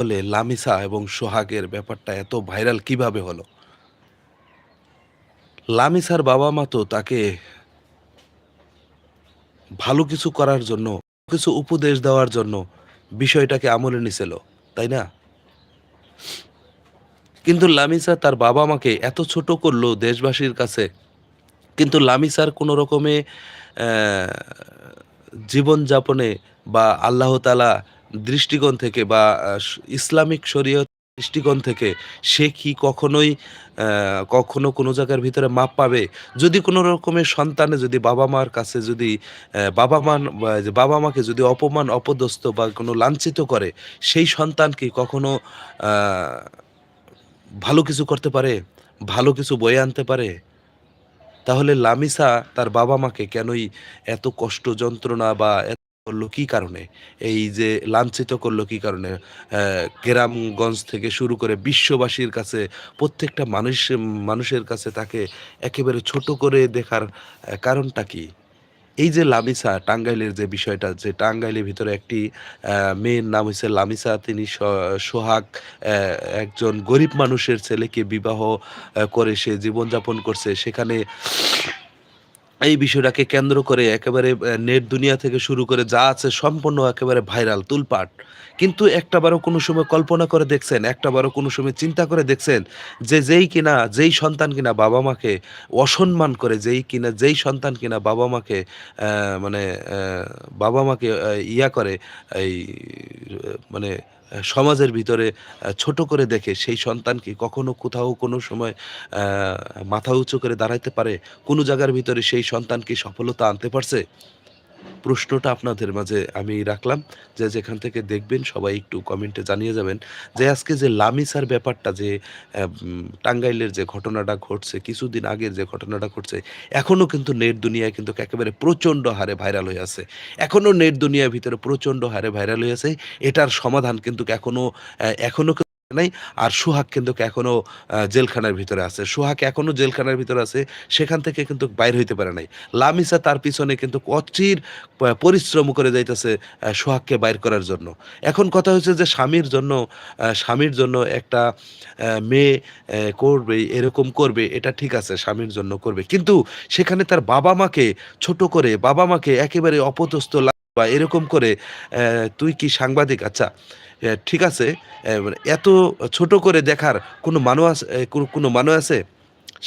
বলে লামিসা এবং সোহাগের ব্যাপারটা এত ভাইরাল কীভাবে হলো? লামিসার বাবা মা তো তাকে ভালো কিছু করার জন্য, কিছু উপদেশ দেওয়ার জন্য বিষয়টাকে আমলে নিছিল, তাই না? কিন্তু লামিসা তার বাবা মাকে এত ছোট করল দেশবাসীর কাছে, কিন্তু লামিসার কোনো রকমে জীবনযাপনে বা আল্লাহ তালা দৃষ্টিকোণ থেকে বা ইসলামিক শরীয়ত দৃষ্টিকোণ থেকে সে কি কখনোই কখনো কোনো জায়গার ভিতরে মাপ পাবে? যদি কোনো রকমের সন্তানে যদি বাবা মার কাছে যদি বাবা মান বাবা মাকে যদি অপমান, অপদস্থ বা কোনো লাঞ্ছিত করে, সেই সন্তান কি কখনো ভালো কিছু করতে পারে? ভালো কিছু বয়ে আনতে পারে? তাহলে লামিসা তার বাবা মাকে কেনই এত কষ্ট, যন্ত্রণা বা করল কি কারণে? এই যে লাঞ্ছিত করল কি কারণে? গ্রামগঞ্জ থেকে শুরু করে বিশ্ববাসীর কাছে, প্রত্যেকটা মানুষ, মানুষের কাছে তাকে একেবারে ছোট করে দেখার কারণটা কি? এই যে লামিসা টাঙ্গাইলের যে বিষয়টা, যে টাঙ্গাইলের ভিতরে একটি মেয়ের নাম হচ্ছে লামিসা তিনি সোহাগ একজন গরিব মানুষের ছেলেকে বিবাহ করে সে জীবনযাপন করছে। সেখানে এই বিষয়টাকে কেন্দ্র করে একেবারে নেট দুনিয়া থেকে শুরু করে যা আছে সম্পূর্ণ একেবারে ভাইরাল, তুলপাট। কিন্তু একটাবারও কোনো সময় কল্পনা করে দেখছেন, একটাবারও কোনো সময় চিন্তা করে দেখছেন যে যেই কিনা, যেই সন্তান কিনা বাবা মাকে অসম্মান করে, যেই কিনা, যেই সন্তান কিনা বাবা মাকে মানে বাবা মাকে ইয়া করে, এই মানে সমাজের ভিতরে ছোট করে দেখে সেই সন্তানকে কখনো কোথাও কোনো সময় মাথা উঁচু করে দাঁড়াইতে পারে, কোনো জায়গার ভিতরে সেই সন্তানকে সফলতা আনতে পারছে? প্রশ্নটা আপনাদের মাঝে আমি রাখলাম, যে যেখান থেকে দেখবেন সবাই একটু কমেন্টে জানিয়ে যাবেন যে আজকে যে লামিসার ব্যাপারটা, যে টাঙ্গাইলের যে ঘটনাটা ঘটছে, কিছুদিন আগে যে ঘটনাটা ঘটছে এখনও কিন্তু নেট দুনিয়ায় কিন্তু একেবারে প্রচণ্ড হারে ভাইরাল হয়ে আছে। এখনও নেট দুনিয়ার ভিতরে প্রচণ্ড হারে ভাইরাল হয়ে আছে, এটার সমাধান কিন্তু এখনও এখনও নাই। আর সোহাগ কিন্তু এখনও জেলখানার ভিতরে আছে। সোহাগ এখনও জেলখানার ভিতরে আছে, সেখান থেকে কিন্তু বাইর হইতে পারে নাই। লামিসা তার পিছনে কিন্তু অচির পরিশ্রম করে যাইতেছে সোহাগকে বাইর করার জন্য। এখন কথা হচ্ছে যে স্বামীর জন্য স্বামীর জন্য একটা মেয়ে করবে, এরকম করবে, এটা ঠিক আছে, স্বামীর জন্য করবে। কিন্তু সেখানে তার বাবা মাকে ছোট করে, বাবা মাকে একেবারে অপদস্থ বা এরকম করে তুই কি সাংবাদিক? আচ্ছা ঠিক আছে মানে এত ছোট করে দেখার কোনো মানুষ আছে কোনো মানুষ আছে?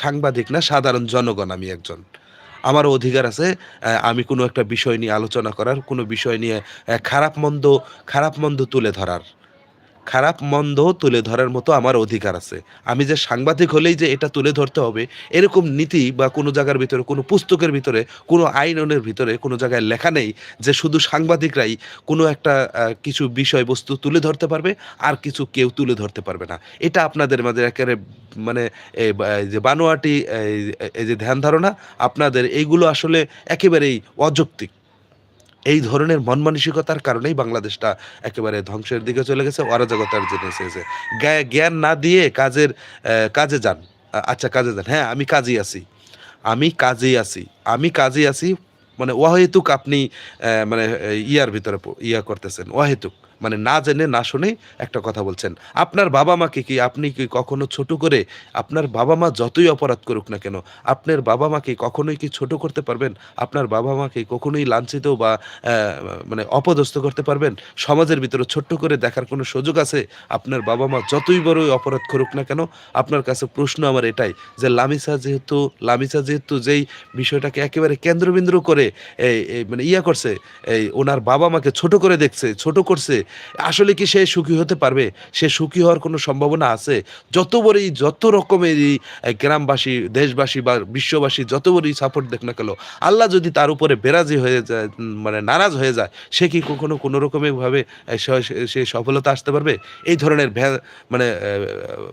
সাংবাদিক না, সাধারণ জনগণ আমি একজন। আমার অধিকার আছে আমি কোনো একটা বিষয় নিয়ে আলোচনা করার, কোনো বিষয় নিয়ে খারাপ মন্দ খারাপ মন্দ তুলে ধরার। খারাপ মন্দ তুলে ধরার মতো আমার অধিকার আছে। আমি যে সাংবাদিক হলেই যে এটা তুলে ধরতে হবে, এরকম নীতি বা কোনো জায়গার ভিতরে, কোনো পুস্তকের ভিতরে, কোনো আইনের ভিতরে কোনো জায়গায় লেখা নেই যে শুধু সাংবাদিকরাই কোনো একটা কিছু বিষয়বস্তু তুলে ধরতে পারবে আর কিছু কেউ তুলে ধরতে পারবে না। এটা আপনাদের মাঝে একেবারে মানে যে বানোয়াটি এই যে ধ্যান ধারণা, আপনাদের এইগুলো আসলে একেবারেই অযৌক্তিক। এই ধরনের মন মানসিকতার কারণেই বাংলাদেশটা একেবারে ধ্বংসের দিকে চলে গেছে, অরাজকতার জন্য এসেছে। জ্ঞা- জ্ঞান না দিয়ে কাজের কাজে যান। আচ্ছা কাজে যান। হ্যাঁ আমি কাজেই আছি। আমি কাজেই আছি। আমি কাজেই আছি মানে ওয়াহেতুক আপনি মানে ইয়ার ভিতরে ইয়া করতেছেন, ওয়াহেতুক। মানে না জেনে, না শুনে একটা কথা বলছেন। আপনার বাবা মাকে কি আপনি কি কখনো ছোট করে, আপনার বাবা মা যতই অপরাধ করুক না কেন, আপনার বাবা মাকে কখনোই কি ছোট করতে পারবেন? আপনার বাবা মাকে কখনোই লাঞ্ছিত বা মানে অপদস্থ করতে পারবেন? সমাজের ভিতরে ছোট্ট করে দেখার কোনো সুযোগ আছে? আপনার বাবা মা যতই বড়ই অপরাধ করুক না কেন, আপনার কাছে প্রশ্ন আমার এটাই, যে লামিসা যেহেতু লামিসা যেহেতু যেই বিষয়টাকে একেবারে কেন্দ্রবিন্দু করে এই মানে ইয়া করছে, এই, ওনার বাবা মাকে ছোট করে দেখছে, ছোট করছে আসলে কি সে সুখী হতে পারবে? সে সুখী হওয়ার কোনো সম্ভাবনা আছে? যত বড়ই, যত রকমেরই গ্রামবাসী, দেশবাসী বা বিশ্ববাসী যত বড়ই সাপোর্ট দেখ না কেন, আল্লাহ যদি তার উপরে বেরাজি হয়ে যায় মানে নারাজ হয়ে যায়, সে কি কখনো কোনো রকমের ভাবে সে- সফলতা আসতে পারবে? এই ধরনের মানে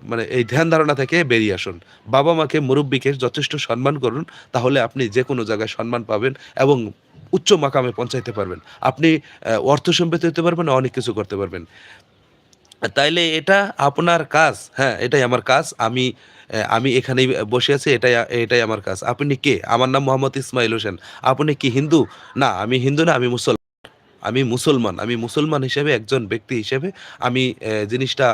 মানে এই ধ্যান ধারণা থেকে বেরিয়ে আসুন। বাবা মাকে মুরব্বীকে যথেষ্ট সম্মান করুন, তাহলে আপনি যে কোনো জায়গায় সম্মান পাবেন এবং উচ্চ মাকামে পৌঁছাইতে পারবেন। আপনি অর্থ সম্পৃত হতে পারবেন অনেক কিছু করতে পারবেন। তাইলে এটা আপনার কাজ হ্যাঁ এটাই আমার কাজ, আমি আমি এখানেই বসে আছি, এটাই এটাই আমার কাজ। আপনি কে? আমার নাম মোহাম্মদ ইসমাইল হোসেন। আপনি কি হিন্দু? না, আমি হিন্দু না, আমি মুসলমান। আমি মুসলমান। আমি মুসলমান হিসেবে একজন ব্যক্তি হিসেবে আমি জিনিসটা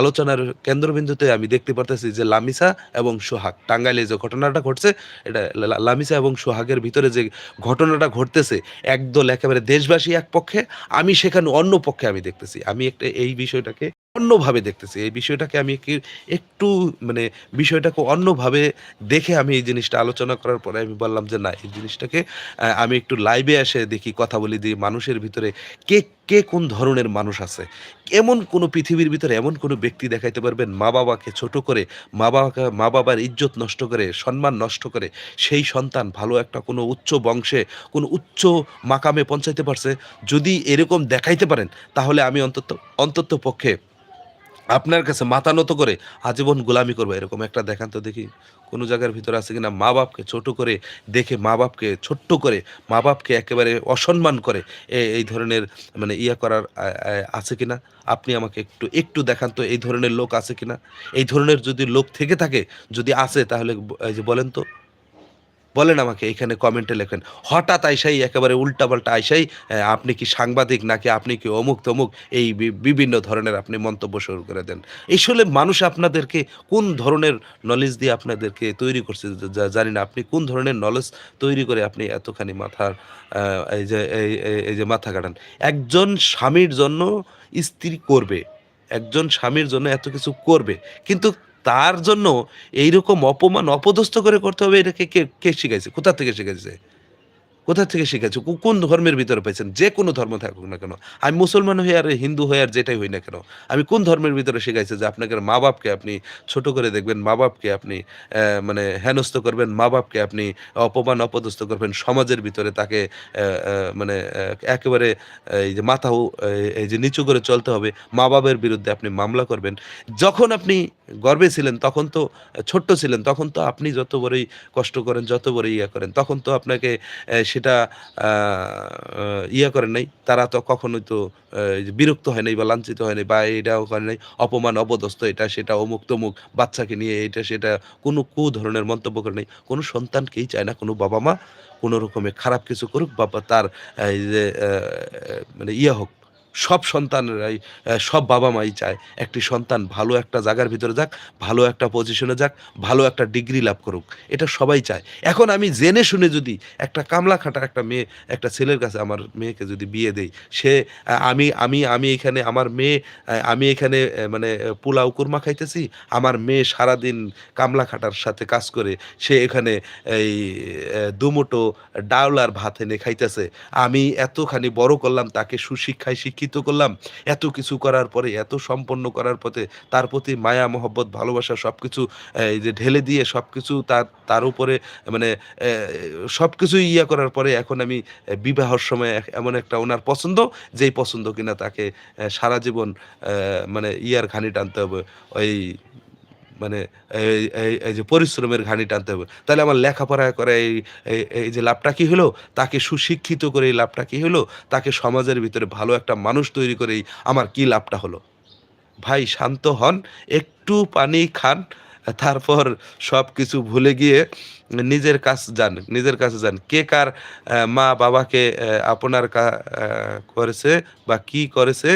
আলোচনার কেন্দ্রবিন্দুতে আমি দেখতে পারতেছি যে লামিসা এবং সোহাগ টাঙ্গাইলে যে ঘটনাটা ঘটছে এটা লামিসা এবং সোহাগের ভিতরে যে ঘটনাটা ঘটতেছে একদল একেবারে দেশবাসী এক পক্ষে, আমি সেখানে অন্য পক্ষে আমি দেখতেছি। আমি একটা এই বিষয়টাকে অন্যভাবে দেখতেছি। এই বিষয়টাকে আমি কি একটু মানে বিষয়টাকে অন্যভাবে দেখে আমি এই জিনিসটা আলোচনা করার পরে আমি বললাম যে, "না, এই জিনিসটাকে আমি একটু লাইভে এসে দেখি কথা বলি যে মানুষের ভিতরে কে, কে কোন ধরনের মানুষ আছে? এমন কোন পৃথিবীর ভিতরে এমন কোন ব্যক্তি দেখাইতে পারবেন মা-বাবাকে ছোট করে, মা-বাবাকে মা-বাবার ইজ্জত নষ্ট করে, সম্মান নষ্ট করে সেই সন্তান ভালো একটা কোনো উচ্চ বংশে, কোনো উচ্চ মাকামে পৌঁছাইতে পারছে? যদি এরকম দেখাইতে পারেন তাহলে আমি অন্তত অন্তত পক্ষে আপনার কাছে মাথা নত করে আজীবন গোলামি করব। এরকম একটা দেখান তো দেখি, কোনো জায়গার ভিতরে আছে কিনা? মা বাপকে ছোট করে দেখে, মা বাপকে ছোট্ট করে, মা বাপকে একেবারে অসম্মান করে এই ধরনের মানে ইয়া করার আছে কিনা? আপনি আমাকে একটু একটু দেখান তো, এই ধরনের লোক আছে কিনা? এই ধরনের যদি লোক থেকে থাকে, যদি আছে তাহলে এই যে বলেন তো। বলেন আমাকে, এখানে কমেন্টে লেখেন, হঠাৎ আইসাই, একেবারে উল্টাপাল্টা আইসাই আপনি কি সাংবাদিক নাকি আপনি কি অমুক তমুক? এই বিভিন্ন ধরনের আপনি মন্তব্য শুরু করে দেন। আসলে মানুষ আপনাদেরকে কোন ধরনের নলেজ দিয়ে আপনাদেরকে তৈরি করছে? জানি না, আপনি কোন ধরনের নলেজ তৈরি করে আপনি এতখানি মাথার এই যে এই যে মাথা কাটান? একজন স্বামীর জন্য স্ত্রী করবে, একজন স্বামীর জন্য এত কিছু করবে, কিন্তু তার জন্য এইরকম অপমান, অপদস্থ করে করতে হবে এটাকে কে কে শিখাইছে? কোথা থেকে শিখাইছে? কোথা থেকে শিখেছো? কোন ধর্মের ভিতরে পেয়েছেন যে কোনো ধর্ম থাকুক না কেন। আমি মুসলমান হয়ে আর হিন্দু হয়ে আর যেটাই হই না কেন। আমি কোন ধর্মের ভিতরে শিখাইছে যে আপনাকে মা বাপকে আপনি ছোট করে দেখবেন মা বাপকে আপনি মানে হেনস্থ করবেন মা বাপকে আপনি অপমান, অপদস্থ করবেন, সমাজের ভিতরে তাকে মানে একেবারে এই যে মাথাও এই যে নিচু করে চলতে হবে মা বাবার বিরুদ্ধে আপনি মামলা করবেন। যখন আপনি গর্বে ছিলেন, তখন তো, ছোট্ট ছিলেন, তখন তো আপনি যত বড়ই কষ্ট করেন, যত বড়ই ইয়া করেন, তখন তো আপনাকে সেটা ইয়ে করে নাই। তারা তো কখনোই তো বিরক্ত হয় নাই বা লাঞ্ছিত হয় নাই বা এটাও করে নাই। অপমান, অপদস্থ, এটা সেটা অমুক তমুক বাচ্চাকে নিয়ে, এটা সেটা কোনো কু ধরনের মন্তব্য করে নাই। কোনো সন্তানকেই চায় না, কোনো বাবা মা কোনো রকমের খারাপ কিছু করুক বা তার যে মানে ইয়ে হোক। সব সন্তানেরাই সব বাবা মাই চায় একটি সন্তান ভালো একটা জায়গার ভিতরে যাক, ভালো একটা পজিশনে যাক, ভালো একটা ডিগ্রি লাভ করুক। এটা সবাই চায়। এখন আমি জেনে শুনে যদি একটা কামলা খাটা একটা মেয়ে, একটা ছেলের কাছে আমার মেয়েকে যদি বিয়ে দেই, সে আমি আমি আমি এখানে আমার মেয়ে আমি এখানে মানে পোলাও কুরমা খাইতেছি, আমার মেয়ে সারাদিন কামলা খাটার সাথে কাজ করে, সে এখানে এই দুমুটো ডাউল আর ভাত এনে খাইতেছে, আমি এতখানি বড় করলাম তাকে সুশিক্ষায় শিক্ষিত করলাম। এত কিছু করার পরে, এত সম্পন্ন করার পথে তার প্রতি মায়া, মহব্বত, ভালোবাসা সব কিছু এই যে ঢেলে দিয়ে সব কিছু তার তার উপরে মানে সব কিছুই ইয়া করার পরে এখন আমি বিবাহর সময় এমন একটা ওনার পছন্দ, যেই পছন্দ কিনা তাকে সারা জীবন মানে ইয়ার ঘানি টানতে হবে। ওই মানে এই যে পরিশ্রমের ঘানি টানতে হবে। তাহলে আমার লেখাপড়া করে এই- এই যে লাভটা কী হলো? তাকে সুশিক্ষিত করে এই লাভটা কী হলো? তাকে সমাজের ভিতরে ভালো একটা মানুষ তৈরি করেই আমার কি লাভটা হলো? ভাই, শান্ত হন, একটু পানি খান তারপর সব কিছু ভুলে গিয়ে নিজের কাজ যান, নিজের কাছে যান। কে কার মা বাবাকে আপনার করেছে বা কি করেছে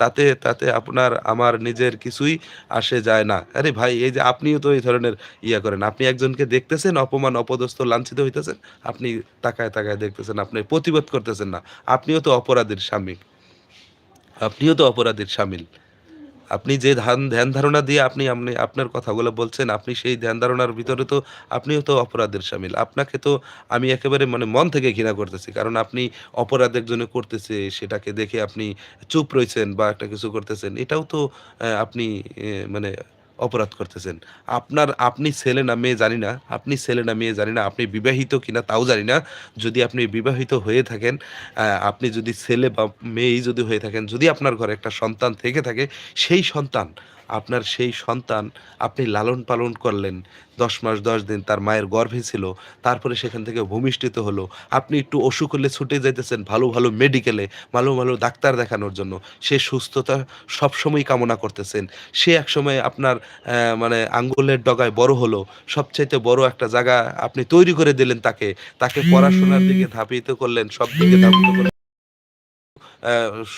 তাতে তাতে আপনার, আমার নিজের কিছুই আসে যায় না। আরে ভাই, এই যে আপনিও তো এই ধরনের ইয়া করেন। আপনি একজনকে দেখতেছেন, অপমান, অপদস্থ, লাঞ্ছিত হইতেছেন, আপনি তাকায় তাকায় দেখতেছেন, আপনি প্রতিবাদ করতেছেন না। আপনিও তো অপরাধীর স্বামী আপনিও তো অপরাধীর সামিল। আপনি যে ধ্যান ধ্যান ধারণা দিয়ে আপনি আপনি আপনার কথাগুলো বলছেন, আপনি সেই ধ্যান ধারণার ভিতরে তো আপনিও তো অপরাধের সামিল। আপনাকে তো আমি একেবারে মানে মন থেকে ঘৃণা করতেছি, কারণ আপনি অপরাধের জন্য করতেছে, সেটাকে দেখে আপনি চুপ রয়েছেন বা একটা কিছু করতেছেন। এটাও তো আপনি মানে অপরাধ করতেছেন। আপনার, আপনি ছেলে না মেয়ে জানি না, আপনি ছেলে না মেয়ে জানি না, আপনি বিবাহিত কিনা তাও জানি না। যদি আপনি বিবাহিত হয়ে থাকেন আপনি যদি ছেলে বা মেয়েই যদি হয়ে থাকেন, যদি আপনার ঘরে একটা সন্তান থেকে থাকে, সেই সন্তান আপনার সেই সন্তান আপনি লালন পালন করলেন। দশ মাস, দশ দিন তার মায়ের গর্ভে ছিল, তারপরে সেখান থেকে ভূমিষ্ঠিত হলো। আপনি একটু অসুখ হলে ছুটে যাইতেছেন ভালো ভালো মেডিকেলে ভালো ভালো ডাক্তার দেখানোর জন্য। সে সুস্থতা সবসময় কামনা করতেছেন। সে একসময় আপনার মানে আঙ্গুলের ডগায় বড় হলো। সবচাইতে বড় একটা জায়গা আপনি তৈরি করে দিলেন তাকে। তাকে পড়াশোনার দিকে ধাপিত করলেন, সব দিকে ধাপিত করলেন।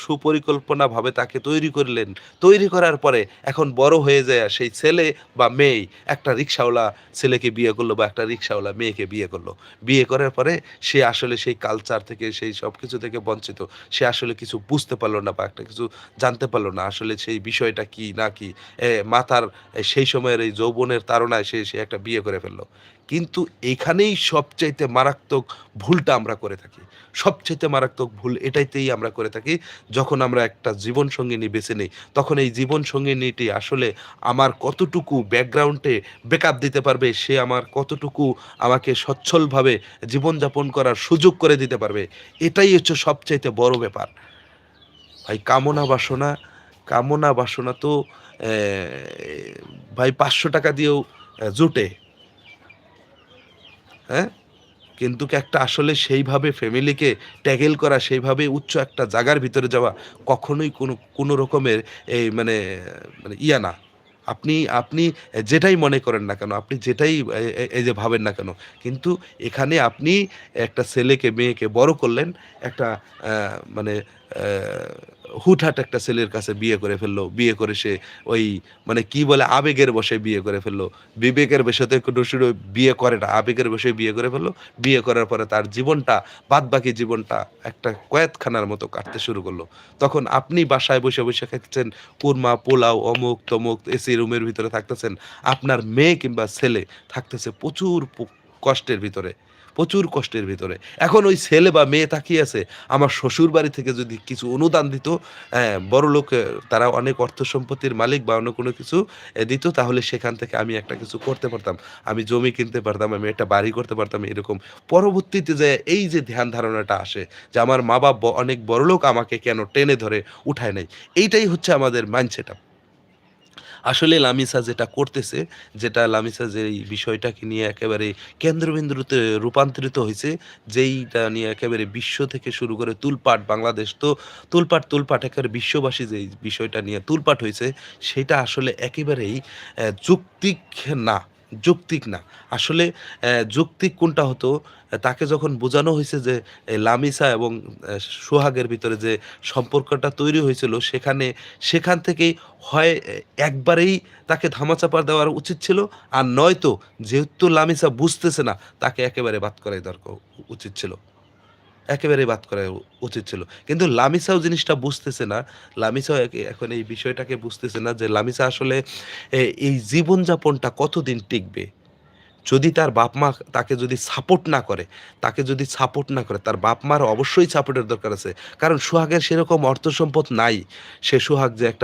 সুপরিকল্পনাভাবে তাকে তৈরি করলেন। তৈরি করার পরে এখন বড় হয়ে যায় সেই ছেলে বা মেয়ে, একটা রিক্সাওয়ালা ছেলেকে বিয়ে করল বা একটা রিক্সাওয়ালা মেয়েকে বিয়ে করল। বিয়ে করার পরে সে আসলে সেই কালচার থেকে, সেই সব কিছু থেকে বঞ্চিত। সে আসলে কিছু বুঝতে পারল না বা একটা কিছু জানতে পারল না আসলে সেই বিষয়টা কি না কি। মাথার সেই সময়ের এই যৌবনের তাড়নায় সে সে একটা বিয়ে করে ফেলল। কিন্তু এখানেই সবচাইতে মারাত্মক ভুলটা আমরা করে থাকি। সবচাইতে মারাত্মক ভুল এটাইতেই আমরা করে থাকি, যখন আমরা একটা জীবন সঙ্গিনী বেছে নিই, তখন এই জীবন সঙ্গিনীটি আসলে আমার কতটুকু ব্যাকগ্রাউন্ডে ব্যাকআপ দিতে পারবে, সে আমার কতটুকু আমাকে সচ্ছলভাবে জীবনযাপন করার সুযোগ করে দিতে পারবে, এটাই হচ্ছে সবচাইতে বড় ব্যাপার। ভাই, কামনা বাসনা কামনা বাসনা তো ভাই, পাঁচশো টাকা দিয়েও জুটে। হ্যাঁ? কিন্তু একটা আসলে সেইভাবে ফ্যামিলিকে ট্যাগেল করা, সেইভাবে উচ্চ একটা জায়গার ভিতরে যাওয়া কখনোই কোনো কোনো রকমের এই মানে মানে ইয়া না। আপনি আপনি যেটাই মনে করেন না কেন, আপনি যেটাই এই যে ভাবেন না কেন, কিন্তু এখানে আপনি একটা ছেলেকে, মেয়েকে বড় করলেন, একটা মানে হুটহাট একটা ছেলের কাছে বিয়ে করে ফেলল। বিয়ে করে সে ওই মানে কি বলে, আবেগের বসে বিয়ে করে ফেলল। বিবেকের বসেতে কোনো শুরু বিয়ে করে না, আবেগের বসে বিয়ে করে ফেলল। বিয়ে করার পরে তার জীবনটা বাদ বাকি জীবনটা একটা কয়েতখানার মতো কাটতে শুরু করল। তখন আপনি বাসায় বসে বসে খাচ্ছেন কুরমা, পোলাও, অমুক, তমুক এসি রুমের ভিতরে থাকতেছেন। আপনার মেয়ে কিংবা ছেলে থাকতেছে প্রচুর কষ্টের ভিতরে। প্রচুর কষ্টের ভিতরে। এখন ওই ছেলে বা মেয়ে তাকিয়ে আছে, আমার শ্বশুর বাড়ি থেকে যদি কিছু অনুদান দিত হ্যাঁ বড় লোক তারা অনেক অর্থ সম্পত্তির মালিক বা অন্য কোনো কিছু দিত, তাহলে সেখান থেকে আমি একটা কিছু করতে পারতাম। আমি জমি কিনতে পারতাম, আমি একটা বাড়ি করতে পারতাম, এরকম। পরবর্তীতে যে এই যে ধ্যান ধারণাটা আসে, যে আমার মা বাপ অনেক বড় লোক আমাকে কেন টেনে ধরে উঠায় নাই, এইটাই হচ্ছে আমাদের মাইন্ডসেট আসলে লামিসা যেটা করতেছে, যেটা লামিসা যে এই বিষয়টাকে নিয়ে একেবারে কেন্দ্রবিন্দুতে রূপান্তরিত হয়েছে, যেইটা নিয়ে একেবারে বিশ্ব থেকে শুরু করে তুলপাট বাংলাদেশ তো তুলপাট তুলপাট একেবারে বিশ্ববাসী যে বিষয়টা নিয়ে তুলপাট হয়েছে, সেটা আসলে একেবারেই যুক্তিক না। যৌক্তিক না। আসলে যৌক্তিক কোনটা হতো, তাকে যখন বোঝানো হয়েছে যে লামিসা এবং সোহাগের ভিতরে যে সম্পর্কটা তৈরি হয়েছিল, সেখানে, সেখান থেকেই হয় একবারেই তাকে ধামাচাপা দেওয়ার উচিত ছিল। আর নয়তো, যেহেতু লামিসা বুঝতেছে না, তাকে একেবারে বাদ করাই দরকার উচিত ছিল। একেবারে বাদ করা উচিত ছিল। কিন্তু লামিসাও জিনিসটা বুঝতেছে না। লামিসাও এখন এই বিষয়টাকে বুঝতেছে না যে লামিসা আসলে এই জীবনযাপনটা কতদিন টিকবে? যদি তার বাপ মা তাকে যদি সাপোর্ট না করে, তাকে যদি সাপোর্ট না করে, তার বাপ মার অবশ্যই সাপোর্টের দরকার আছে। কারণ সোহাগের সেরকম অর্থ সম্পদ নাই। সে সুহাগ যে একটা